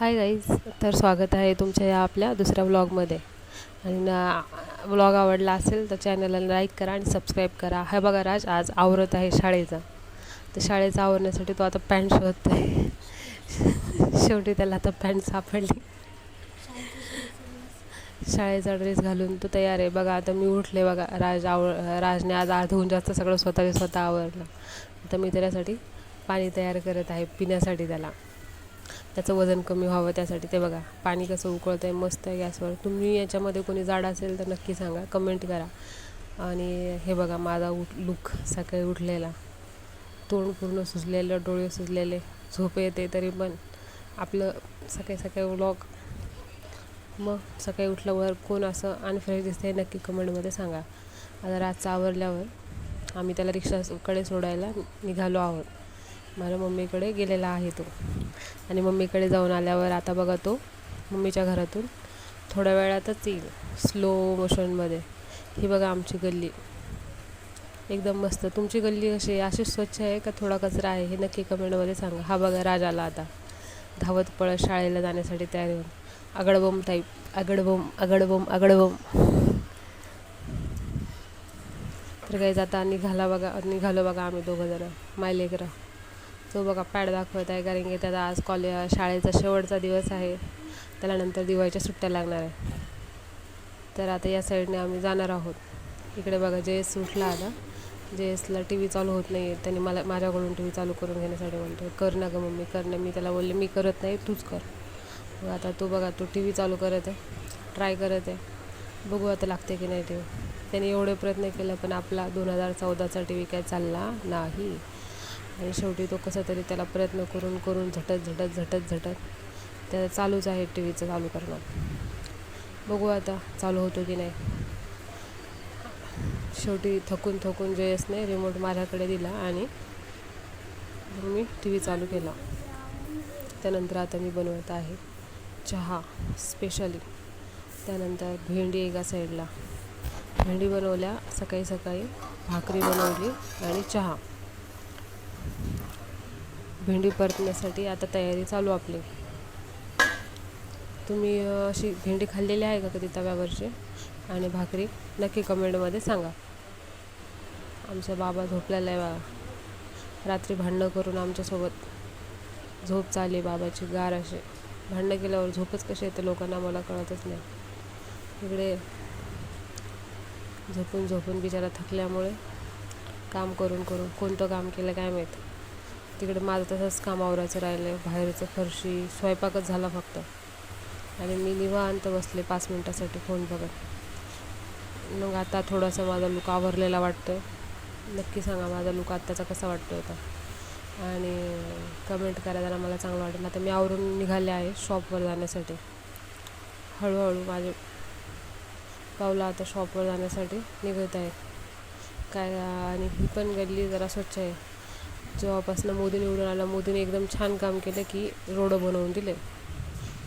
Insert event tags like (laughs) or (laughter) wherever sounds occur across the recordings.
Hi guys तर स्वागत आहे तुमच्या या आपल्या दुसऱ्या व्लॉगमध्ये. आणि व्लॉग आवडला असेल तर चॅनलला लाईक करा आणि सबस्क्राईब करा. हा बघा राज आज आवरत आहे शाळेचा. तर शाळेचा आवरण्यासाठी तो आता पॅन्ट शोधत आहे शेवटी त्याला आता पॅन्ट सापडली. शाळेचा ड्रेस घालून तो तयार आहे. बघा आता मी उठले बघा. राज आव राजने आज अर्धहून जास्त सगळं स्वतः स्वतः आवरलं. आता मी त्याच्यासाठी पाणी तयार करत आहे पिण्यासाठी त्याला. त्याचं वजन कमी व्हावं त्यासाठी. ते बघा पाणी कसं उकळतं आहे मस्त आहे गॅसवर. तुम्ही याच्यामध्ये कोणी जाड असेल तर नक्की सांगा कमेंट करा. आणि हे बघा माझा उठ लुक सकाळी उठलेला. तोंड पूर्ण सुजलेलं डोळे सुजलेले. झोप येते तरी पण आपलं सकाळी सकाळी व्लॉग मग सकाळी उठल्यावर कोण असं अनफ्रेश दिसते नक्की कमेंटमध्ये सांगा. आता रातचं आवरल्यावर आम्ही त्याला रिक्षाकडे सोडायला निघालो आहोत. माझ्या मम्मीकडे गेलेला आहे तो. आणि मम्मीकडे जाऊन आल्यावर आता बघा तो मम्मीच्या घरातून थोड्या वेळातच येईल स्लो मोशनमध्ये ही बघा आमची गल्ली. एकदम मस्त. तुमची गल्ली कशी आहे अशी स्वच्छ आहे का थोडा कचरा आहे? हे नक्की कमेंटमध्ये सांगा. हा बघा राजाला आता. धावत पळत शाळेला जाण्यासाठी तयार होऊन आगडबोम टाईप आगडबोम आगडबोम आगडबम. तर काही जाता निघाला बघा निघालो बघा आम्ही दोघं जण. मायलेकरं. तो बघा पॅड दाखवत आहे कारण की त्याचा आज कॉलेज शाळेचा शेवटचा दिवस आहे. त्याला नंतर दिवाळीच्या सुट्ट्या लागणार आहे. तर आता या साईडने आम्ही जाणार आहोत. इकडे बघा जे एस उठला आता. जे एसला टी व्ही चालू होत नाही आहे त्यांनी मला माझ्याकडून टी व्ही चालू करून घेण्यासाठी म्हणतो कर ना गं मम्मी कर ना. मी त्याला बोलले मी करत नाही तूच कर. मग आता तो बघा तो टी व्ही चालू करत आहे. ट्राय करत आहे. बघू आता लागते की नाही टी व्ही. त्याने एवढे प्रयत्न केले पण आपला दोन हजार चौदाचा टी व्ही काय चालला नाही. आणि शेवटी तो कसा तरी त्याला प्रयत्न करून करून झटत झटत झटत झटत त्याला चालूच आहे टी व्हीचं चालू करणं बघू आता चालू होतो की नाही. शेवटी थकून थकून जयसने रिमोट माझ्याकडे दिला आणि मी टी व्ही चालू केला. त्यानंतर आता मी बनवत आहे चहा स्पेशली त्यानंतर भेंडी एका साईडला भेंडी बनवल्या सकाळी सकाळी भाकरी बनवली आणि चहा. भेंडी परतण्यासाठी आता तयारी चालू आपली. तुम्ही अशी भेंडी खाल्लेली आहे का कधी तव्यावरची? आणि भाकरी नक्की कमेंटमध्ये सांगा. आमचा बाबा झोपलेला आहे बघा रात्री भांडणं करून आमच्यासोबत झोप चालली बाबाची गार असे भांडणं केल्यावर झोपच कशी येते लोकांना मला कळतच नाही. इकडे झोपून झोपून बिचारा थकल्यामुळे काम करून करून कोणतं काम केलं काय माहीत. तिकडे माझं तसंच काम आवरायचं राहिलं आहे बाहेरचं फरशी स्वयंपाकच झाला फक्त. आणि मी निवांत बसले पाच मिनटासाठी फोन बघत. मग आता थोडासा माझा लुक आवरलेला वाटतो आहे नक्की सांगा माझा लुक आत्ताचा कसा वाटतो होता आणि कमेंट करायला मला चांगलं वाटेल. आता मी आवरून निघाले आहे शॉपवर जाण्यासाठी. हळूहळू माझे पावलं आता शॉपवर जाण्यासाठी निघत आहेत. काय आणि ही पण गल्ली जरा स्वच्छ आहे. जेव्हापासून मोदी निवडून आला मोदीने एकदम छान काम केलं की रोडं बनवून दिले.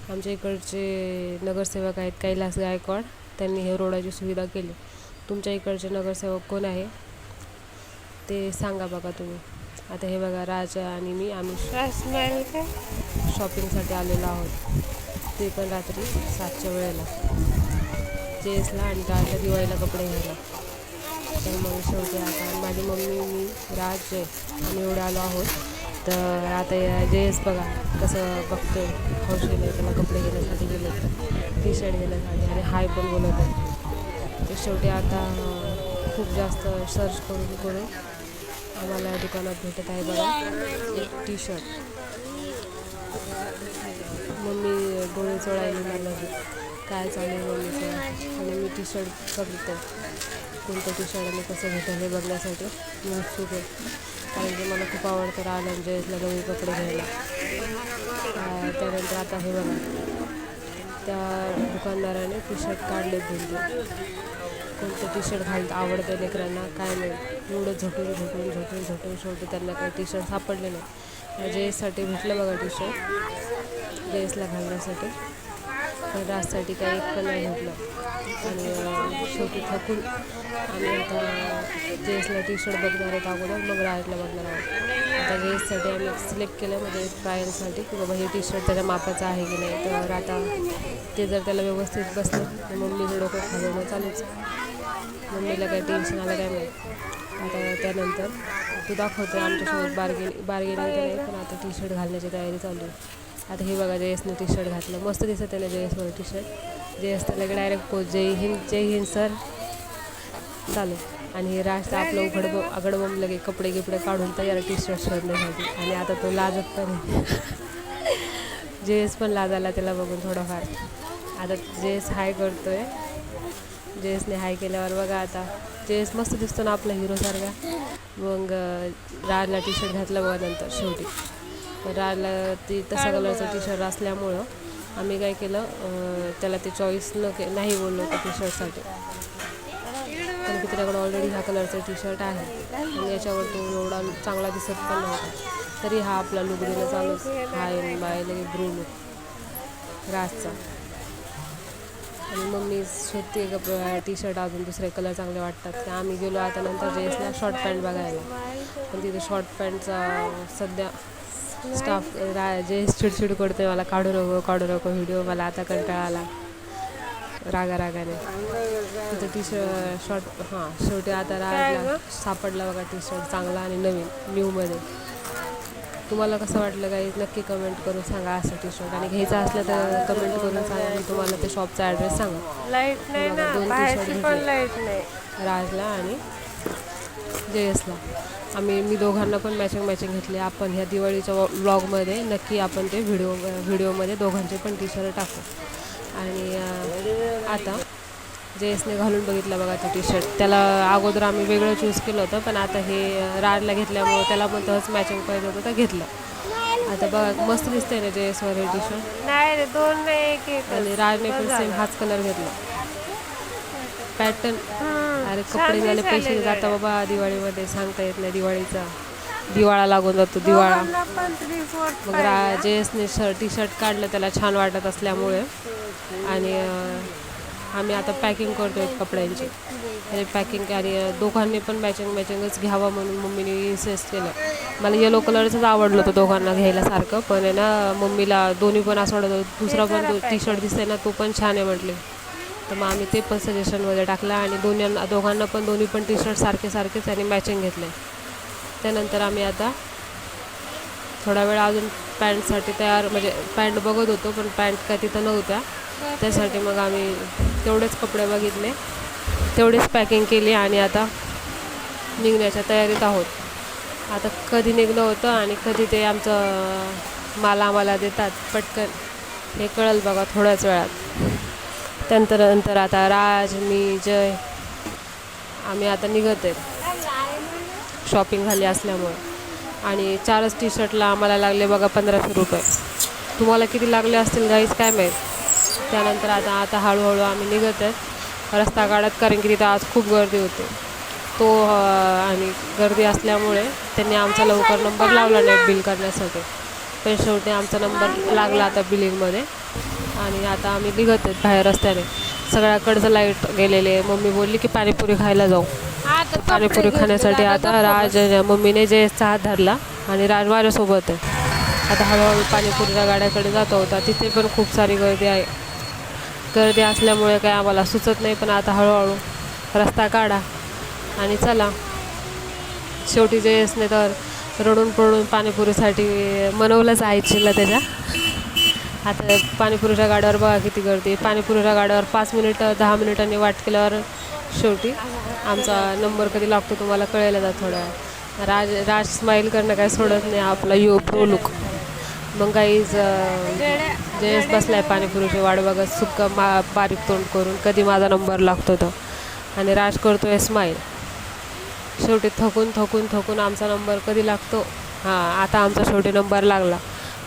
आमच्या इकडचे नगरसेवक आहेत कैलास गायकवाड त्यांनी हे रोडाची सुविधा केली. तुमच्या इकडचे नगरसेवक कोण आहे? ते सांगा बघा तुम्ही. आता हे बघा राजा आणि मी आम्ही शॉपिंगसाठी आलेलो आहोत. ते पण रात्री सातच्या वेळेला. जेसला आणि दादाच्या दिवाळीला कपडे घ्यायला. तर मग शेवटी आता माझी मम्मी मी राज आम्ही एवढं आलो आहोत. तर आता या बघा कसं बघतोय. हौशीने त्याला कपडे घेण्यासाठी गेले. टी शर्ट घेण्यासाठी आणि हाय पण बोलत आहे. शेवटी आता खूप जास्त सर्च करून करून आम्हाला या दुकानात भेटत आहे बघा. एक टी शर्ट मम्मी डोळे चोळायला लागली. काय चालेल मम्मीचं? आणि मी टी शर्ट बघतो कोणतं टी शर्ट आणि कसं भेटेल हे बघण्यासाठी मी उत्सुक आहे कारण की मला खूप आवडतं राहिलं जयसला नवीन कपडे घ्यायला. त्यानंतर आता हे बघा. त्या दुकानदाराने टी शर्ट काढले भिंडी कोणतं टी शर्ट घालतं आवडतं लेकरांना काय नाही. एवढं झटून झोटून झटून झटून शेवटी त्यांना काही टी शर्ट सापडले नाही. जयससाठी भेटलं बघा टी शर्ट जेसला घालण्यासाठी. पण राजसाठी काही एक पण नाही भेटलं. शेवटी थकून आम्ही आता जेएसला टी शर्ट बघणार आहेत अगोदर मग राजला बघणार आहोत. आता रेससाठी आम्ही सिलेक्ट केलं म्हणजे ट्रायलसाठी की बाबा हे टी शर्ट त्याच्या मापाचं आहे की नाही. तर आता ते जर त्याला व्यवस्थित बसलं तर मम्मीचं डोकं खाजवणं चालूच. मम्मीला काही टेन्शन आलं काय नाही आता त्यानंतर तू दाखवतो आमच्यासोबत बार्गेन बार्गेनिंग पण आता टी शर्ट घालण्याची तयारी चालू आहे. आता हे बघा जयसनं टी शर्ट घातलं. मस्त दिसत त्याला जयसवर टी शर्ट जयस त्याला डायरेक्ट पोच जय हिंद जय हिंद सर चालू. आणि हे राज तर आपलं उघड आगडबम लगे कपडे गिपडे काढून तयार टी शर्ट शोधण्यासाठी आणि आता तो लाजत पण आहे. (laughs) पण लाज आला त्याला बघून थोडाफार. आता जयस हाय करतोय. जयसने हाय केल्यावर बघा आता. जयस मस्त दिसतो ना आपला हिरोसारखा मग राजला टी शर्ट घातलं बघा नंतर शेवटी. राजला ती तसा कलरचं टी शर्ट असल्यामुळं आम्ही काय केलं त्याला ते चॉईस न के नाही बोललो होतं टी शर्टसाठी कारण की त्याच्याकडे ऑलरेडी ह्या कलरचं टी शर्ट आहे. आणि याच्यावर तो एवढा चांगला दिसत पण नव्हता. तरी हा आपला लुक देणं चालूच हाय बाय लगे ब्रू लुक राजचा. आणि मम्मी शोधते का टी शर्ट अजून दुसरे कलर चांगले वाटतात की? आम्ही गेलो आता नंतर जेसला शॉर्ट पॅन्ट बघायला. पण तिथे शॉर्ट पॅन्टचा सध्या स्टाफ जे चिडचिड करतोय मला काढू नको काढू नको व्हिडिओ मला आता कंटाळा आला. रागा रागाने. तिथं टी शर्ट शॉर्ट हां शेवटी आता रागला सापडला बघा टी शर्ट चांगला आणि नवीन न्यूमध्ये तुम्हाला कसं वाटलं काही नक्की कमेंट करून सांगा असं टी शर्ट आणि घ्यायचं असलं तर कमेंट करून सांगा. मी तुम्हाला ते शॉपचा ॲड्रेस सांगा. लाइट नाही दोन. लाइट नाही. राजला आणि जयसला. आम्ही मी दोघांना पण मॅचिंग मॅचिंग घेतली. आपण ह्या दिवाळीच्या व्लॉगमध्ये नक्की आपण ते व्हिडिओ व्हिडिओमध्ये दोघांचे पण टी शर्ट टाकू. आणि आता जयसने घालून बघितलं बघा ते टी शर्ट त्याला अगोदर आम्ही वेगळं चूज केलं होतं पण आता हे अं, राजला घेतल्यामुळं त्याला पण तसंच मॅचिंग पाहिजे होतं तर घेतलं. आता बघा मस्त दिसतंय ना जयसवर हे टी शर्ट नाही दोन एक आणि राजने पण सेम हाच कलर घेतला. पॅटर्न. अरे कपडे झाले पैसे जाता बाबा दिवाळीमध्ये सांगता येत नाही दिवाळीचा. दिवाळा लागून जातो दिवाळा. मग रा जयसने शर्ट टी शर्ट काढलं त्याला छान वाटत असल्यामुळे. आणि आम्ही आता पॅकिंग करतोय कपड्यांची. आणि पॅकिंग आणि दोघांनी पण मॅचिंग मॅचिंगच घ्यावं म्हणून मम्मीने इन्सिस्ट केलं. मला येलो कलरचंच आवडलं होतं दोघांना घ्यायला सारखं पण आहे ना मम्मीला दोन्ही पण असं वाटत दुसरा पण टी शर्ट दिसतंय ना तो पण छान आहे म्हटले. तर मग आम्ही ते पण सजेशनमध्ये टाकलं आणि दोन्ही दोघांना पण दोन्ही पण टी शर्ट सारखे सारखेच आणि मॅचिंग घेतले. त्यानंतर आम्ही आता थोडा वेळ अजून पॅन्टसाठी तयार म्हणजे पॅन्ट बघत होतो पण पॅन्ट काय तिथं नव्हत्या. त्यासाठी मग आम्ही तेवढेच कपडे बघितले. तेवढीच पॅकिंग केली आणि आता निघण्याच्या तयारीत आहोत. आता कधी निघणं होतं आणि कधी ते आमचं माल आम्हाला देतात. पटकन. हे कळल बघा थोड्याच वेळात. त्यानंतर नंतर आता राज मी जय आम्ही आता निघत आहेत शॉपिंग झाली असल्यामुळे. आणि चारच टी शर्टला आम्हाला लागले बघा पंधराशे रुपये. तुम्हाला किती लागले असतील गाईच काय माहीत? त्यानंतर आता आता हळूहळू आम्ही निघत आहेत रस्ता काढत कारण की तिथं आज खूप गर्दी होते. तो आणि गर्दी असल्यामुळे त्यांनी आमचा लवकर नंबर लावला नाही बिल करण्यासाठी. पण शेवटी आमचा नंबर लागला आता बिलिंगमध्ये आणि आता आम्ही निघत आहेत बाहेर रस्त्याने. सगळ्याकडचं लाइट गेलेले मम्मी बोलली की पाणीपुरी खायला जाऊ. पाणीपुरी खाण्यासाठी आता राज मम्मीने जयसचा हात धरला आणि राज माझ्यासोबत आहे. आता हळूहळू पाणीपुरीच्या गाड्याकडे जात होता. तिथे पण खूप सारी गर्दी आहे. गर्दी असल्यामुळे काय आम्हाला सुचत नाही पण आता हळूहळू रस्ता काढा आणि चला. शेवटी जयसने तर रडून पडून पाणीपुरीसाठी मनवलंच आहे चिल्ला त्याच्या. आता पाणीपुरीच्या गाड्यावर बघा किती गर्दी. पाणीपुरीच्या गाड्यावर पाच मिनिटं दहा मिनिटांनी वाट केल्यावर शेवटी आमचा नंबर कधी लागतो तुम्हाला कळायला जा थोड्या राज राज स्माईल करणं काय सोडत नाही आपला यो प्रो लुक मग काहीच जयस बसलाय पाणीपुरीची वाट बघत सुक्क मा बारीक तोंड करून कधी माझा नंबर लागतो तो. आणि राज करतोय स्माईल शेवटी थकून थकून थकून आमचा नंबर कधी लागतो? हां आता आमचा शेवटी नंबर लागला.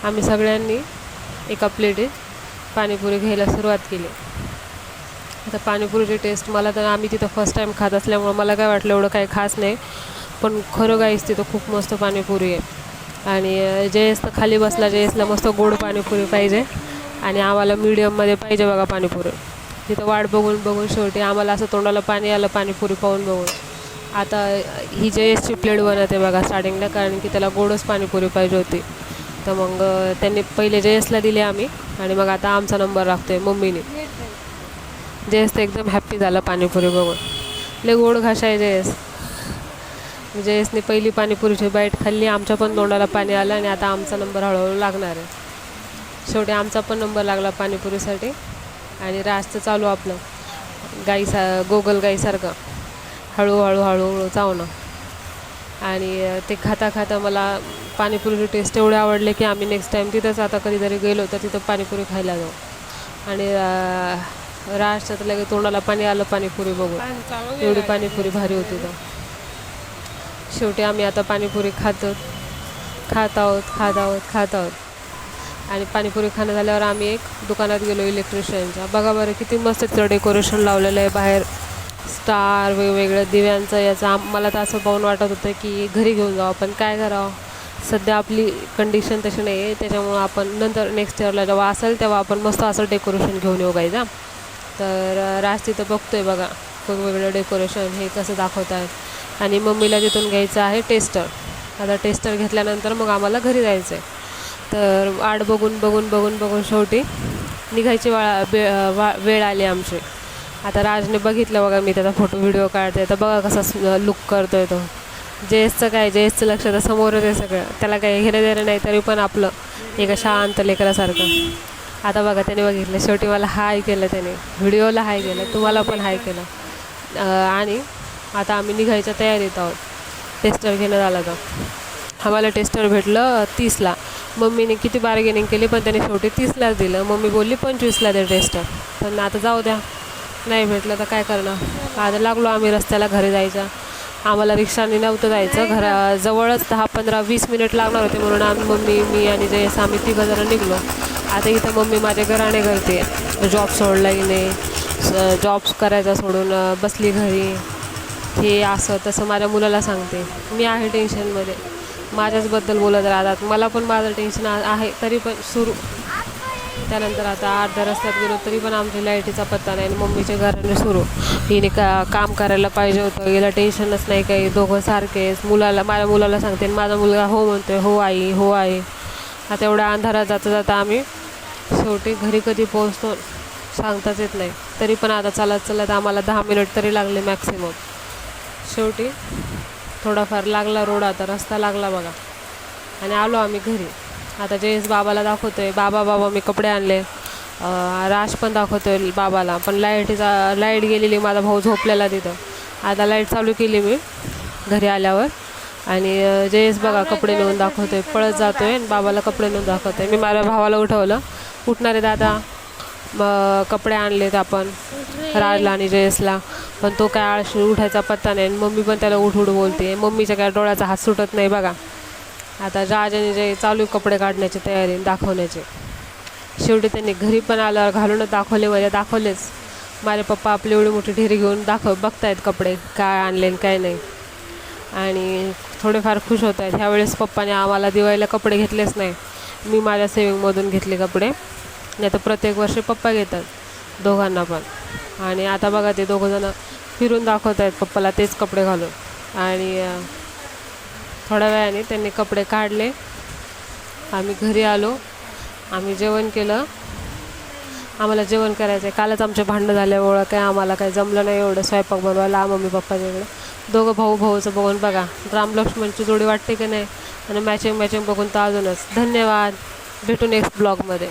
आम्ही सगळ्यांनी एका प्लेटीत पाणीपुरी घ्यायला सुरुवात केली. आता पाणीपुरीची टेस्ट मला तर आम्ही तिथं फर्स्ट टाईम खात असल्यामुळं मला काय वाटलं एवढं काही खास नाही पण खरं काहीच तिथं खूप मस्त पाणीपुरी आहे. आणि अं, जयस तर खाली बसला जयसला मस्त गोड पाणीपुरी पाहिजे आणि आम्हाला मीडियममध्ये पाहिजे बघा पाणीपुरी. तिथं वाट बघून बघून शेवटी आम्हाला असं तोंडाला पाणी आलं पाणीपुरी पाहून बघून. आता ही जे प्लेट बनवते बघा स्टार्टिंगला कारण की त्याला गोडच पाणीपुरी पाहिजे होती. तर मग त्यांनी पहिले जयसला दिले आम्ही. आणि मग आता आमचा नंबर लागतोय मम्मीने. जयस तर एकदम हॅप्पी झाला पाणीपुरी बघून. लय गोड घास आहे जयस जयसने पहिली पाणीपुरीची बाईट खाल्ली आमच्या पण तोंडाला पाणी आलं आणि आता आमचा नंबर हळूहळू लागणार आहे. शेवटी आमचा पण नंबर लागला पाणीपुरीसाठी. आणि रास्त चालू आपलं. गाईसा गोगल गाईसारखं हळूहळू हळूहळू चावणं. आणि ते खाता खाता मला पाणीपुरीची टेस्ट एवढे आवडले की आम्ही नेक्स्ट टाईम तिथंच आता कधीतरी गेलो तर तिथं पाणीपुरी खायला जाऊ. आणि राष्ट्रात लगेच तोंडाला पाणी आलं पाणीपुरी बघून. चालू एवढी पाणीपुरी भारी होती तर. शेवटी आम्ही आता पाणीपुरी खातो खात आहोत खात आहोत खात आहोत. आणि पाणीपुरी खाणं झाल्यावर आम्ही एक दुकानात गेलो इलेक्ट्रिशियनच्या बघा बरं किती मस्त तिथं डेकोरेशन लावलेलं आहे बाहेर. स्टार वेगवेगळ्या दिव्यांचं याचं. आम मला तर असं पाहून वाटत होतं की घरी घेऊन जावं पण काय करावं? सध्या आपली कंडिशन तशी नाही आहे त्याच्यामुळं आपण नंतर नेक्स्ट इयरला जेव्हा असेल तेव्हा आपण मस्त असं डेकोरेशन घेऊन येऊ गायचा तर राज तिथं बघतो आहे बघा वेगवेगळं डेकोरेशन हे कसं दाखवत आहेत आणि मम्मीला तिथून घ्यायचं आहे टेस्टर आता टेस्टर घेतल्यानंतर मग आम्हाला घरी जायचं आहे तर आड बघून बघून बघून बघून शेवटी निघायची वाळा वे वा वेळ आली आमची. आता राजने बघितलं बघा मी त्याचा फोटो व्हिडिओ काढते. तर बघा कसा लुक करतोय तो. जे एसचं काय जे एसचं लक्ष तर समोरच आहे सगळं. त्याला काही घेणं देणं नाही तरी पण आपलं एका शांत लेकरासारखं आता बघा त्याने बघितलं शेवटी मला हाय केलं त्याने. व्हिडिओला हाय केलं तुम्हाला पण हाय केलं. आणि आता आम्ही निघायच्या तयारीत आहोत. टेस्टर घेण्यात आलं तर आम्हाला टेस्टर भेटलं तीसला. मम्मीने किती बार्गेनिंग केली पण त्याने शेवटी तीसलाच दिलं. मम्मी बोलली पंचवीसला दे टेस्टर. पण आता जाऊ द्या. नाही भेटलं तर काय करणार? आता लागलो आम्ही रस्त्याला घरी जायचं. आम्हाला रिक्षाने नव्हतं जायचं. घरा जवळच दहा पंधरा वीस मिनिट लागणार होते म्हणून आम्ही मम्मी मी आणि जयस आम्ही तिघं जण निघलो. आता इथं मम्मी माझ्या घराने करते जॉब सोडला हिने. जॉब्स करायचा सोडून बसली घरी. हे असं तसं माझ्या मुलाला सांगते. मी आहे टेन्शनमध्ये माझ्याचबद्दल बोलत राहतात. मला पण माझं टेन्शन आहे. तरी पण सुरू त्यानंतर आता अर्ध्या रस्त्यात गेलो तरी पण आमच्या लाईटीचा पत्ता नाही आणि मम्मीच्या घराने सुरू. हिने का काम करायला पाहिजे होतं याला टेन्शनच नाही काही दोघं सारखेच मुलाला माझ्या मुलाला सांगते आणि माझा मुलगा हो म्हणतोय हो आई हो आई. आता एवढ्या अंधारात जाता जाता आम्ही शेवटी घरी कधी पोहोचतो सांगताच येत नाही. तरी पण आता चालत चालत आम्हाला दहा मिनिट तरी लागले मॅक्सिमम शेवटी थोडाफार लागला रोड आता रस्ता लागला बघा. आणि आलो आम्ही घरी. आता जयेश बाबाला दाखवतोय. बाबा बाबा मी कपडे आणले. राज राश पण दाखवतोय बाबाला. पण लाईटचा लाइट गेलेली माझा भाऊ झोपलेला तिथं. आता लाइट चालू केली मी घरी आल्यावर. आणि अं, जयेश बघा कपडे नेऊन दाखवतोय. पळत जातोय आणि बाबाला कपडे नेऊन दाखवतोय. मी माझ्या भावाला उठवलं. उठणारे दादा मग कपडे आणलेत आपण राजला आणि जयेशला. पण तो काय आळशी उठायचा पत्ता नाही आणि मम्मी पण त्याला उठ उठ बोलते. मम्मीच्या काय डोळ्याचा हात सुटत नाही बघा. आता राजाने जे चालू कपडे काढण्याची तयारी दाखवण्याचे. शेवटी त्यांनी घरी पण आल्यावर घालूनच दाखवले म्हणजे दाखवलेच. माझे पप्पा आपली एवढी मोठी ढेरी घेऊन दाखव बघतायत कपडे काय आणले काय नाही. आणि थोडेफार खुश होत आहेत ह्यावेळेस पप्पाने आम्हाला दिवाळीला कपडे घेतलेच नाही. मी माझ्या सेविंगमधून घेतले कपडे. नाही तर प्रत्येक वर्षी पप्पा घेतात दोघांना पण. आणि आता बघा ते दोघंजणं फिरून दाखवत आहेत पप्पाला तेच कपडे घालून. आणि थोड्या वेळाने त्यांनी कपडे काढले. आम्ही घरी आलो. आम्ही जेवण केलं. आम्हाला जेवण करायचं आहे कालच आमचे भांडणं झाल्यामुळं काय आम्हाला काही जमलं नाही एवढं स्वयंपाक बनवायला. मम्मी पप्पाच्या इकडं दोघं भाऊ भाऊचं बघून बघा. राम लक्ष्मणची जोडी वाटते की नाही? आणि मॅचिंग मॅचिंग बघून तर अजूनच. धन्यवाद. भेटू नेक्स्ट ब्लॉगमध्ये